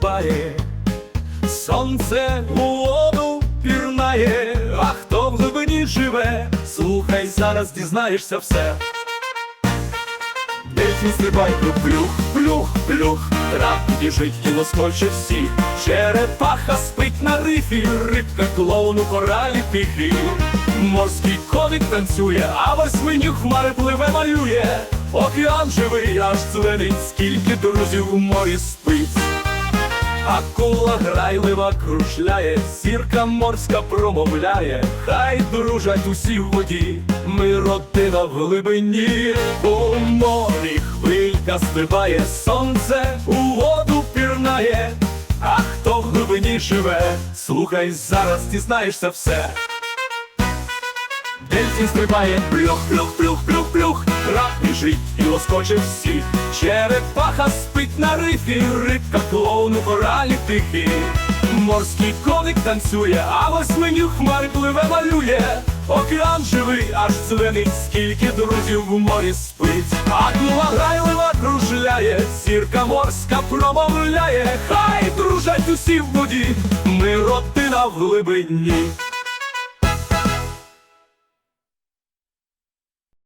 стрибає, сонце у воду пірнає, а хто в глибині живе, слухай, зараз дізнаєшся все. Дельфін стрибай, плюх, плюх, плюх, рак біжить і лоскоче всіх. Черепаха спить на рифі, рибка клоун у коралі тихий. Морський коник танцює, а восьминю хмари пливе малює. Океан живий, аж дзвенить, скільки друзів у морі спить. Акула грайлива кружляє, зірка морська промовляє, хай дружать усі в воді, ми родина в глибині, у морі хвилька стрибає, сонце у воду пірнає, а хто в глибині живе, слухай, зараз дізнаєшся все. Дельфін стрибає, плюх, плюх, плюх, плюх, плюх, рак біжить і лоскоче всіх. Черепаха спить на рифі, рибка клоун у коралі тихий. Морський коник танцює, а восьминю хмари пливе малює. Океан живий, аж дзвенить, скільки друзів в морі спить. Акула грайлива кружляє, зірка морська промовляє. Хай дружать усі в воді, ми родина в глибині.